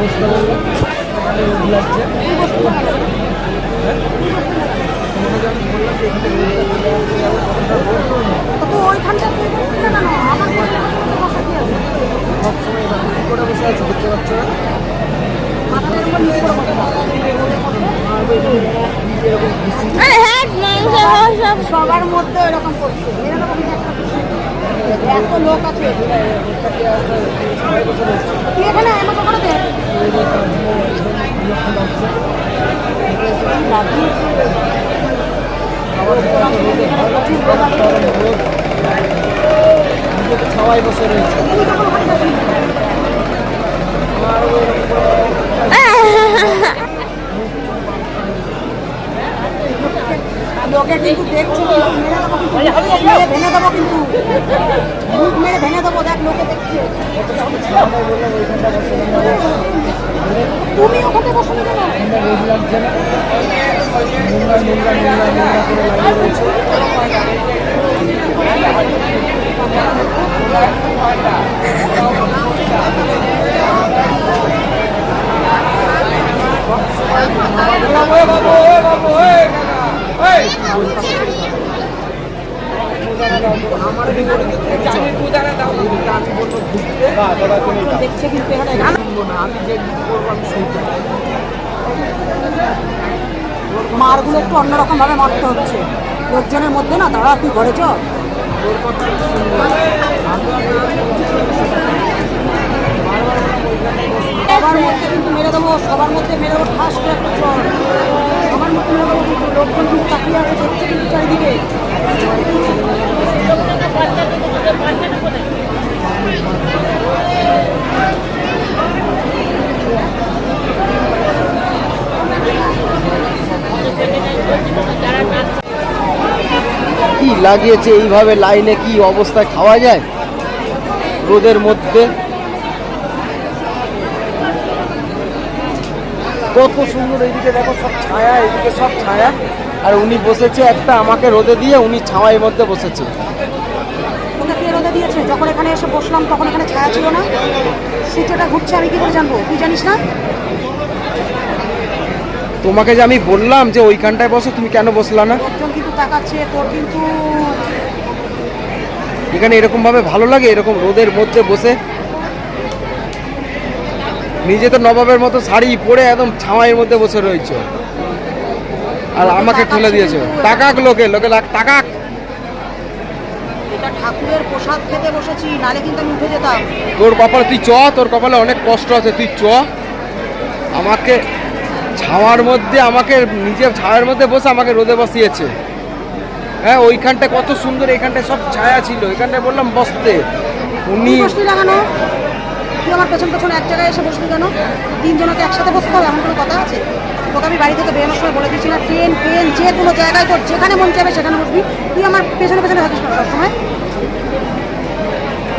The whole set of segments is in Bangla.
বসতে বলল লাগছে সবসময় করে বসে আছে দেখতে পাচ্ছ হ্যাঁ খাওয়া সব সবার মধ্যে এরকম করছে। এরকম একটা। এত লোক আছে এখানে আমার কখনো বসে রয়েছে আমার লোকে কিন্তু দেখছি মেরে ভেঙে দেবো কিন্তু। মুখ মেরে ভেঙে দেবো দেখ লোকে দেখছে। তুমি ওখানে বসো না রোদ লাগছে মারগুলো একটু অন্যরকম ভাবে মারতে হচ্ছে। লোকজনের মধ্যে না দাঁড়া তুই ঘরে সবার মধ্যে কিন্তু মেরে দেবো, সবার মধ্যে মেরে দেবো করে একটা চল সবার মধ্যে মেরে দেবো কিন্তু লোকজন তাকিয়ে আছে কিন্তু চারিদিকে। কি লাগিয়েছে এইভাবে লাইনে কি অবস্থায় খাওয়া যায়? রোদের মধ্যে কত সুন্দর এইদিকে দেখো সব ছায়া এইদিকে সব ছায়া। আর উনি বসেছে একটা আমাকে রোদে দিয়ে উনি ছাওয়ার মধ্যে বসেছে। রোদে দিয়েছে? যখন এখানে এসে বসলাম তখন এখানে ছায়া ছিল না। সূর্যটা ঘুরছে আমি কি করে জানব? তুই জানিস না? তোমাকে যে আমি বললাম যে ওইখানটায় বসো তুমি কেন বসলা না? কিন্তু তাকাচ্ছে তোর কিন্তু এখানে এরকম ভাবে ভালো লাগে এরকম রোদের মধ্যে বসে। নিজে তো নবাবের মতো শাড়ি পরে একদম ছাওয়াইয়ের মধ্যে বসে রয়েছে। আর আমাকে ঠেলে দিয়েছে। টাকাক লোকে লোকে টাকাক এটা ঠাকুরের প্রসাদ খেতে বসেছি নালে কিন্তু আমি উঠে যেতাম। তোর কপালে তুই চ তোর কপালে অনেক কষ্ট আছে তুই চ। আমাকে ছাওয়ার মধ্যে আমাকে নিজে ছাওয়ার মধ্যে বসে আমাকে রোদে বসিয়েছে। হ্যাঁ ওইখানটা কত সুন্দর এইখানটায় সব ছায়া ছিল। এখানটায় বললাম বসতে। উনি তুই আমার পেছন পেছন এক জায়গায় এসে বসলি কেন? তিনজনকে একসাথে বসতে হবে এমন কোনো কথা আছে? তোকে আমি বাড়ি থেকে বেরোনোর সময় বলে দিচ্ছি না ট্রেন ট্রেন যে কোনো জায়গায় তোর যেখানে মন যাবে সেখানে বসবি তুই আমার পেছনে পেছনে থাকিস না সবসময়।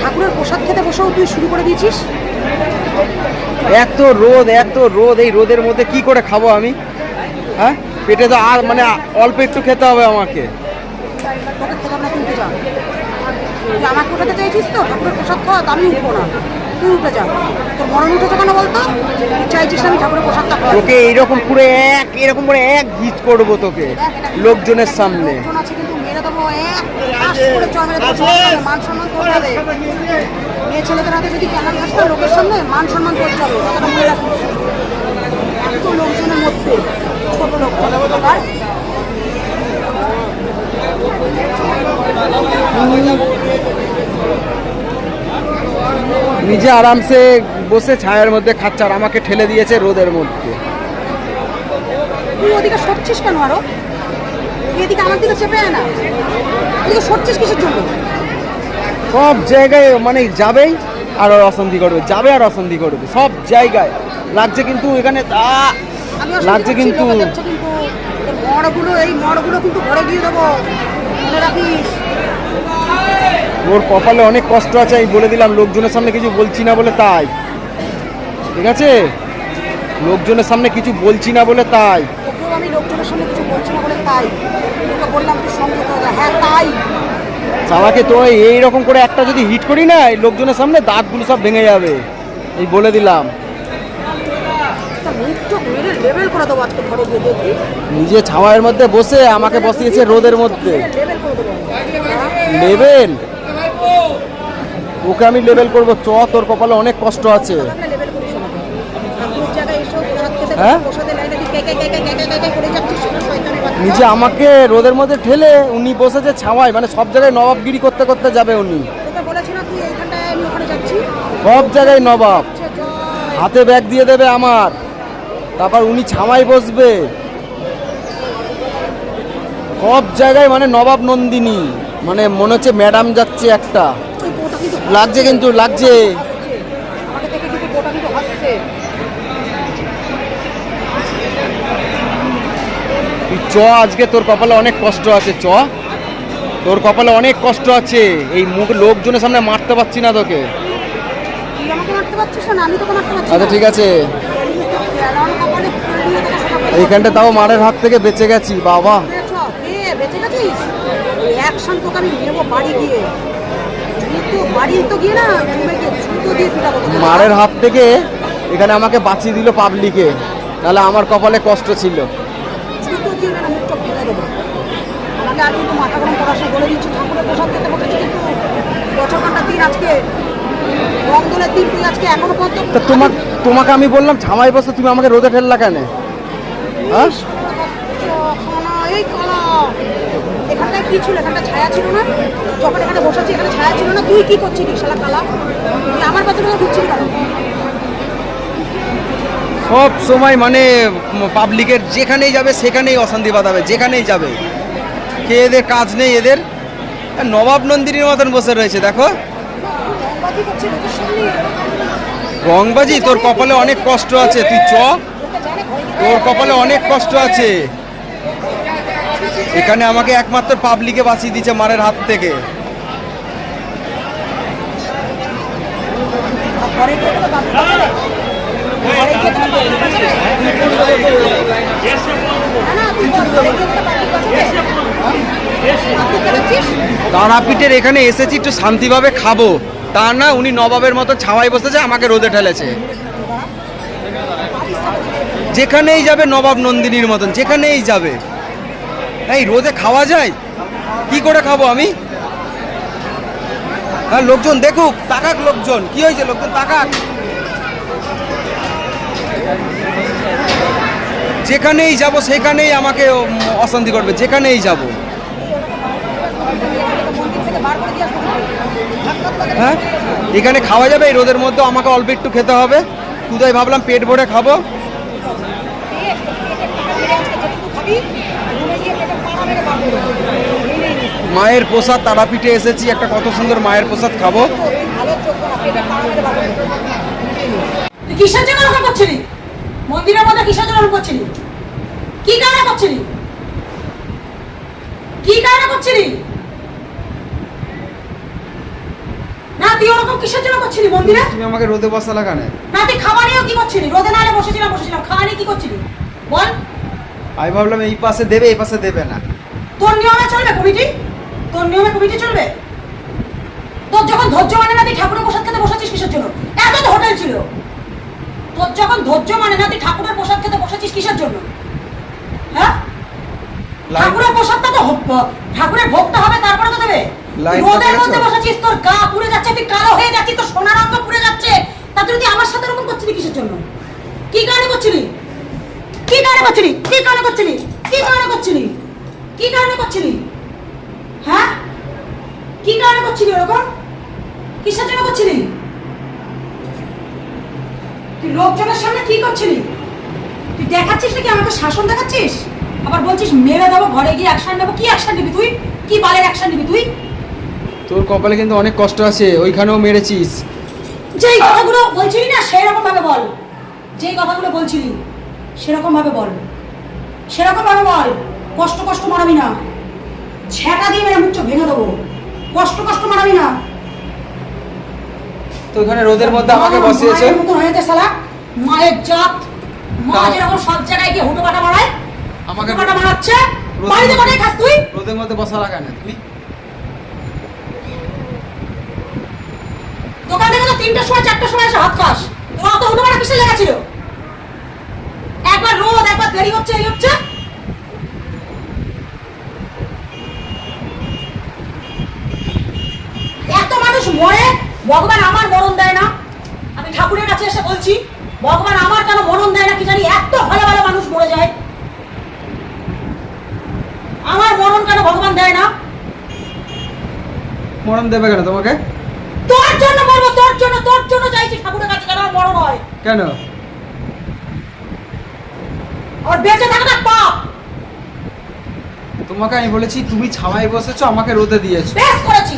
ঠাকুরের প্রসাদ খেতে বসেও তুই শুরু করে দিয়েছিস? এত রোদ এত রোদ এই রোদের মধ্যে কি করে খাব আমি? হ্যাঁ? পেটে তো আর মানে অল্প একটু খেতে হবে আমাকে। তোকে খেতে না তুই উঠে যা তুই আমাকে উঠাতে চাইছিস তো? ঠাকুরের প্রসাদ খাওয়া আমি উঠবো না। তুই উঠে যা। তোর মরণ উঠেছে কেন বলতো? চাইছিস আমি ঠাকুরের খাওয়াই তোকে এইরকম করে এক এরকম করে এক গিট করব তোকে লোকজনের সামনে। আছে কিন্তু মেরে দেবো এক মান সম্মান করতে হবে। মেয়ে ছেলেদের হাতে যদি খাস না লোকের সামনে মান সম্মান করতে হবে কথাটা মনে রাখিস। এত লোকজনের মধ্যে ছোট লোক। আর? নিজে আরামসে বসে ছায়ার মধ্যে খাচ্ছে আর আমাকে ঠেলে দিয়েছে রোদের মধ্যে। তুই ওদিকে সরছিস কেন আরও? তুই এদিকে আমার দিকে চেপে আয় না। ওদিকে সরছিস কিসের জন্য? সব জায়গায় মানে যাবেই আর অশান্তি করবে যাবে আর অশান্তি করবে সব জায়গায়। লাগছে কিন্তু এখানে তা লাগছে কিন্তু মড়গুলো এই মড়গুলো কিন্তু ঘরে গিয়ে দেবো। মনে রাখিস? ওর কপালে অনেক কষ্ট আছে আমি বলে দিলাম লোকজনের সামনে কিছু বলছি না বলে তাই। ঠিক আছে? লোকজনের সামনে কিছু বলছি না বলে তাই। আমি লোকজনের সামনে কিছু বলছি না বলে তাই। বললাম তো হ্যাঁ তাই। তো এইরকম করে একটা যদি হিট করি না লোকজনের সামনে দাঁতগুলো সব ভেঙে যাবে। এই বলে দিলাম। নিজে ছাওয়ার মধ্যে বসে আমাকে বসিয়েছে রোদের মধ্যে? লেবেল ওকে আমি লেবেল করব। চ তোর কপালে অনেক কষ্ট আছে। হ্যাঁ? নিজে আমাকে রোদের মধ্যে ঠেলে উনি বসেছে ছাওয়ায় মানে সব জায়গায় নবাবগিরি করতে করতে যাবে উনি। সব জায়গায় নবাব। হাতে ব্যাগ দিয়ে দেবে আমার। তারপর উনি ছামাই বসবে। সব জায়গায় মানে নবাব নন্দিনী। মানে মনে হচ্ছে ম্যাডাম যাচ্ছে একটা। লাগছে কিন্তু লাগছে। চ আজকে তোর কপালে অনেক কষ্ট আছে চ। তোর কপালে অনেক কষ্ট আছে। এই মুখ লোকজনের সামনে মারতে পারছি না তোকে। আচ্ছা ঠিক আছে। এইখানটা তাও মারের হাত থেকে বেঁচে গেছি বাবা। অ্যাকশন আমি নেব বাড়ি গিয়ে বাড়ি তো গিয়ে না দিয়ে মারের হাত থেকে এখানে আমাকে বাঁচিয়ে দিল পাবলিকে। তাহলে আমার কপালে কষ্ট ছিল। আমাকে আর কিন্তু মাথা গরম করার বলে দিচ্ছি ঠাকুরের প্রসাদ খেতে বসেছি কিন্তু বছর কাটার দিন আজকে রংদোলের দিন তুই আজকে এখনও পর্যন্ত তোমার তোমাকে আমি বললাম ছামাই বসে তুমি আমাকে রোদে ঠেললা কেন? হ্যাঁ? খানা, এই কালা। এখানটায় কি ছিল? এখানটা ছায়া ছিল না। যখন এখানে বসেছি এখানে ছায়া ছিল না। তুই কি করছিলি শালা কালা? তুই আমার পেছনে ঘুরছিলি কেন? সব সময় মানে পাবলিকের যেখানেই যাবে সেখানেই অশান্তি বাঁধাবে যেখানেই যাবে। কে এদের কাজ নেই এদের? নবাব নন্দিনীর মতন বসে রয়েছে দেখো। রংবাজি তোর কপালে অনেক কষ্ট আছে। তুই চ। তোর কপালে অনেক কষ্ট আছে। এখানে আমাকে একমাত্র পাবলিকে বাঁচিয়ে দিয়েছে মারের হাত থেকে। তারাপীঠের এখানে এসেছি, একটু শান্তিভাবে খাব। তা না, উনি নবাবের মতো ছাওয়াই বসেছে, আমাকে রোদে ঠেলেছে। যেখানেই যাবে নবাব নন্দিনীর মতন, যেখানেই যাবে। এই রোদে খাওয়া যায়? কি করে খাব আমি? হ্যাঁ লোকজন দেখুক, তাকাক লোকজন। কি হয়েছে লোকজন, তাকাক? যেখানেই যাব, সেখানেই আমাকে অশান্তি করবে, যেখানেই যাব। হ্যাঁ? এখানে খাওয়া যাবে, এই রোদের মধ্যে আমাকে অল্প একটু খেতে হবে। তুই ভাবলাম পেট ভরে খাব পেট, পেটে পাড়া মেরে আজকে যেটুকু খাবি, রুমে গিয়ে পেটে পাড়া মেরে বার করে দেবো। এই নে, এই নে। মায়ের প্রসাদ তারাপীঠে এসেছি একটা কত সুন্দর মায়ের প্রসাদ খাব। কিসের জন্য ওরকম করছিলি? মন্দিরের মধ্যে কিসের জন্য ওরকম করছিলি? কি কারণে করছিলি? কি কারণে করছিলি? না তুই ওরকম কিসের জন্য করছিলি মন্দিরে? তুমি আমাকে রোদে বসা লাগানে না তুই কি করছিলি? রোদে নালে বসেছিলাম কি করছিলি? বল। আমি ভাবলাম এই পাশে দেবে এই পাশে দেবে না। তোর নিয়মে চলবে কমিটি? তোর নিয়মে কমিটি চলবে? তোর যখন ধৈর্য মানে না তুই ঠাকুরের প্রসাদ খেতে বসেছিস কিসের জন্য? এত তো হোটেল ছিল। তোর যখন ধৈর্য মানে না তুই ঠাকুরের প্রসাদ খেতে বসেছিস কিসের জন্য? হ্যাঁ? ঠাকুরের প্রসাদটা তো ঠাকুরের ভোগটা হবে তারপরে তো দেবে। রোদের মধ্যে বসেছিস তোর গা পুড়ে যাচ্ছে তুই কালো হয়ে যাচ্ছিস তোর সোনার রঙ পুড়ে যাচ্ছে। তাতে তুই আমার সাথে এরকম করছিলি কিসের জন্য? কি কারণে করছিলি? কি কারণে করছিলি? কি কারণে করছিলি? কি কারণে করছিলি? কি কারণে করছিলি? হ্যাঁ? কি কারণে করছিলি ওরকম? কিসের জন্য করছিলি? তুই লোকজনের সামনে কি করছিলি? তুই দেখাচ্ছিস নাকি আমাকে শাসন দেখাচ্ছিস? আবার বলছিস মেরে দেবো ঘরে গিয়ে অ্যাকশন নেব। কি অ্যাকশন নিবি তুই? কি বালের অ্যাকশন নিবি তুই? তোর কপালে কিন্তু অনেক কষ্ট আছে ওইখানেও মেরেছিস। যেই কথাগুলো বলছিলি না সেরকম ভাবে বল। যেই কথাগুলো বলছিলি সেরকম ভাবে বল। সেরকম ভাবে বল। কষ্ট কষ্ট মারাবি না। ছ্যাটা দিয়ে মেরে মুখ ভেঙে দেবো। কষ্ট কষ্ট মারাবি না। তো ওইখানে রোদের মধ্যে আমাকে বসিয়েছে? মতন হয়েছে শালা। মায়ের জাত মা যেরকম সব জায়গায় গিয়ে হুটো পাটা মারায় আমাকে পাটা মারাচ্ছে বাড়িতে কোথায় খাস তুই? রোদের মধ্যে বসা লাগানে তুমি দোকান থেকে তো তিনটার সময় চারটার সময় এসে হাত খাস। তোর অত হুটো পাটা কিসে লেগেছিল একবার রোজ ভগবান আমার মরণ দেয় না। আমি ঠাকুরের কাছে এসে বলছি ভগবান আমার কেন মরণ দেয় না কি জানি এত ভালো ভালো মানুষ মরে যায়। আমার মরণ কেন ভগবান দেয় না? মরণ দেবে কেন তোমাকে? তোর জন্য মরবো তোর জন্য তোর জন্য চাইছি ঠাকুরের কাছে কেন মরণ হয়? কেন? আর বেঁচে থাকাটা পাপ। তোমাকে আমি বলেছি তুমি ছাওয়ায় বসেছো আমাকে রোদে দিয়েছ। বেশ করেছি।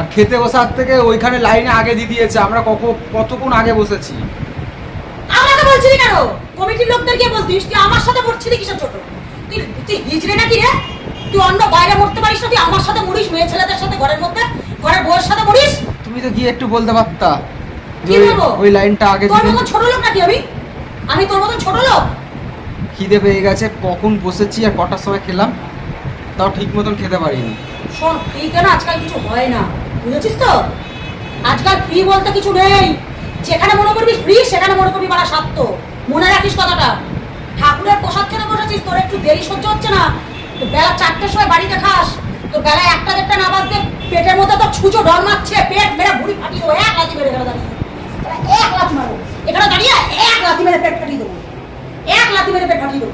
আর খেতে বসার থেকে ওইখানে লাইনে আগে দিয়ে দিয়েছে আমরা কখন কতক্ষণ আগে বসেছি? আমাকে বলছিলি কেন? কমিটির লোকদেরকে বলতিস তুই আমার সাথে মরছিলি কিসের ছোট তুই তুই হিজড়ে নাকি রে? তুই অন্য বাইরে মরতে পারিস না তুই আমার সাথে মরিস মেয়ে ছেলেদের সাথে ঘরের মধ্যে ঘরের বউয়ের সাথে মরিস? তুমি তো গিয়ে একটু বলতে পারতা কি ওই- বলব? ওই লাইনটা আগে তোর মতন ছোট লোক নাকি আমি? আমি তোর মতন ছোট লোক? খিদে পেয়ে গেছে কখন বসেছি আর কটার সময় খেলাম তাও ঠিক মতন খেতে পারিনি। শোন ফ্রি কেন আজকাল কিছু হয় না। বুঝেছিস তো? আজকাল ফ্রি বলতে কিছু নেই। যেখানে মনে করবি ফ্রি, সেখানে মনে করবি বাড়া স্বার্থ মনে রাখিস কথাটা। ঠাকুরের প্রসাদ খেতে বসেছিস, তোর একটু দেরি সহ্য হচ্ছে না। তো বেলা চারটের সময় বাড়িতে খাস। তো বেলা একটা দেড়টা না বাজতে পেটের মধ্যে তো ছুঁচো ডর মারছে, পেট মেরে ভুড়ি ফাটিয়ে দেবো, এক লাথি মেরে দাঁড়িয়ে। এক লাথি মারো। এখানে দাঁড়িয়ে এক লাথি মেরে পেট ফাটিয়ে দেবো। এক লাথি মেরে পেট ফাটিয়ে দেবো।